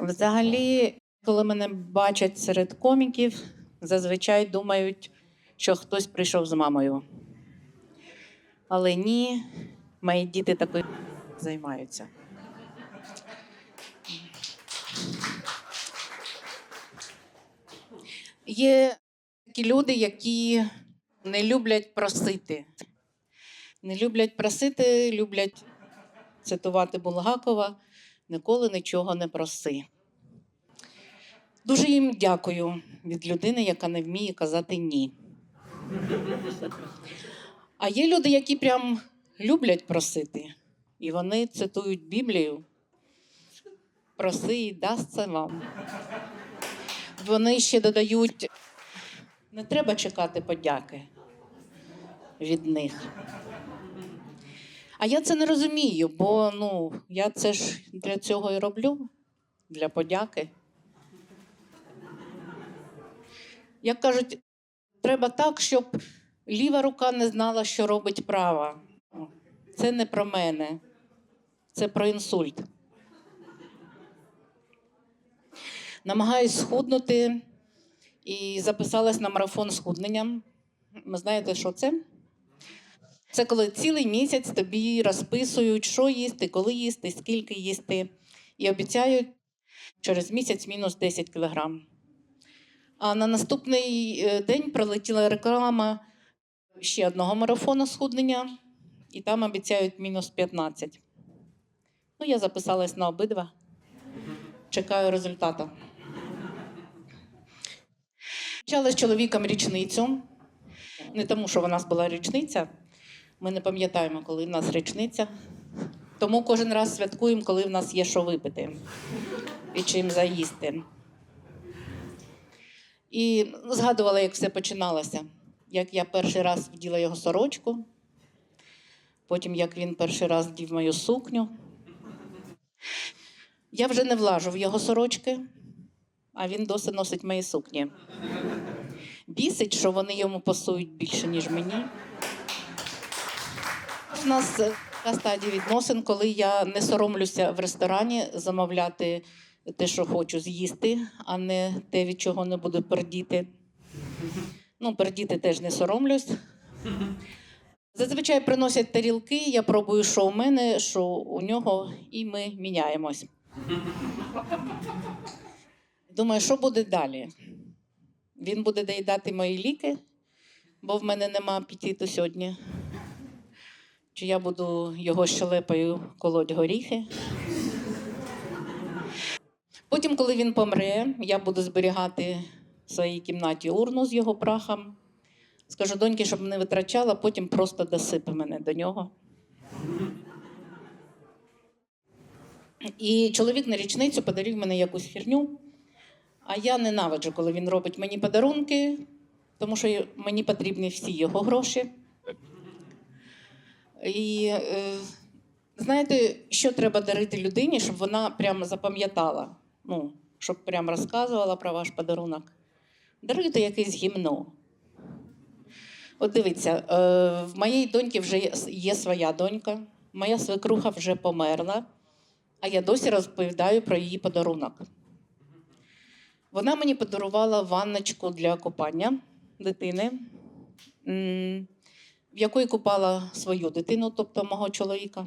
Взагалі, коли мене бачать серед коміків, зазвичай думають, що хтось прийшов з мамою. Але ні, мої діти такою займаються. Є такі люди, які не люблять просити. Не люблять просити, люблять цитувати Булгакова ніколи нічого не проси. Дуже їм дякую від людини, яка не вміє казати ні. А є люди, які прям люблять просити, і вони цитують Біблію. Проси і дасться вам. Вони ще додають: не треба чекати подяки від них. А я це не розумію, бо ну, я це ж для цього і роблю, для подяки. Як кажуть, треба так, щоб ліва рука не знала, що робить права. Це не про мене, це про інсульт. Намагаюсь схуднути і записалась на марафон схуднення. Ви знаєте, що це? Це коли цілий місяць тобі розписують, що їсти, коли їсти, скільки їсти, і обіцяють через місяць мінус 10 кілограм. А на наступний е, день прилетіла реклама ще одного марафону схуднення, і там обіцяють мінус 15. Ну, я записалась на обидва. Чекаю результату. Почали з чоловіком річницю. Не тому, що в нас була річниця. Ми не пам'ятаємо, коли в нас річниця. Тому кожен раз святкуємо, коли в нас є що випити і чим заїсти. І згадувала, як все починалося. Як я перший раз вділа його сорочку, потім як він перший раз вдів мою сукню. Я вже не влажу в його сорочки, а він досі носить мої сукні. Бісить, що вони йому пасують більше, ніж мені. У нас е, така стадія відносин, коли я не соромлюся в ресторані замовляти те, що хочу з'їсти, а не те, від чого не буду пердіти. Ну, пердіти теж не соромлюсь. Зазвичай приносять тарілки, я пробую, що у мене, що у нього, і ми міняємось. Думаю, що буде далі? Він буде доїдати мої ліки, бо в мене нема апетиту сьогодні. Чи я буду його щелепою колоть горіхи. Потім, коли він помре, я буду зберігати в своїй кімнаті урну з його прахом. Скажу доньки, щоб не витрачала, потім просто досипе мене до нього. І чоловік на річницю подарив мені якусь херню. А я ненавиджу, коли він робить мені подарунки, тому що мені потрібні всі його гроші. І е, знаєте, що треба дарити людині, щоб вона прямо запам'ятала, ну, щоб прямо розказувала про ваш подарунок. Даруйте якесь гімно. От дивіться, е, в моєї доньки вже є- є своя донька, моя свекруха вже померла, а я досі розповідаю про її подарунок. Вона мені подарувала ванночку для купання дитини, в якої купала свою дитину, тобто мого чоловіка.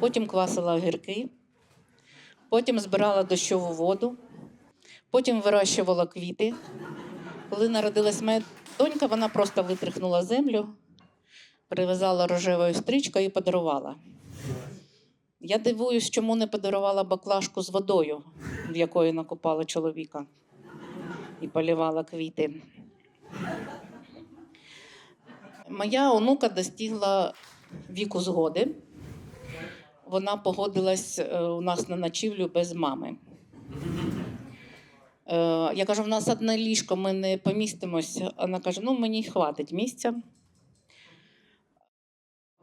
Потім квасила огірки, потім збирала дощову воду, потім вирощувала квіти. Коли народилась моя донька, вона просто витрихнула землю, прив'язала рожевою стрічкою і подарувала. Я дивуюсь, чому не подарувала баклажку з водою, в якої накопала чоловіка і полівала квіти. Моя онука достигла віку згоди. Вона погодилась е, у нас на ночівлю без мами. Е, Я кажу, в нас одне ліжко, ми не помістимось. Вона каже: ну мені хватить місця.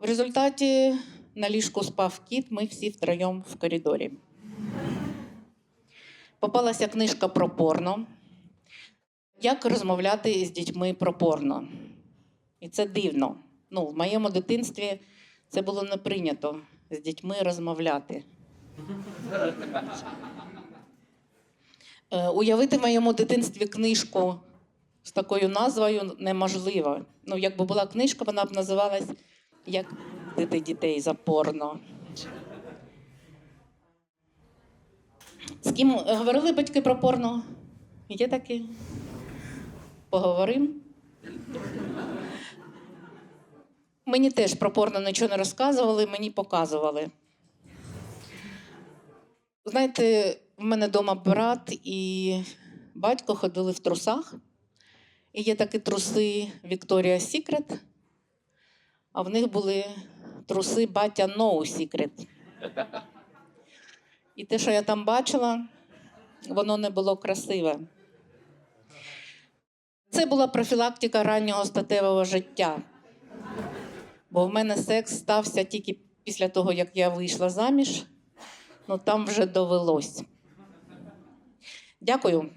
В результаті на ліжку спав кіт, ми всі втроєм в коридорі. Попалася книжка про порно. Як розмовляти з дітьми про порно? І це дивно. Ну, в моєму дитинстві це було не прийнято з дітьми розмовляти. Е, Уявити в моєму дитинстві книжку з такою назвою неможливо. Ну, якби була книжка, вона б називалась Як дити дітей за порно. З ким говорили батьки про порно? Є такі? Поговоримо. Мені теж про порно нічого не розказували, мені показували. Знаєте, в мене вдома брат і батько ходили в трусах. І є такі труси Victoria's Secret, а в них були труси батя No Secret. І те, що я там бачила, воно не було красиве. Це була профілактика раннього статевого життя. Бо в мене секс стався тільки після того, як я вийшла заміж. Ну там вже довелось. Дякую.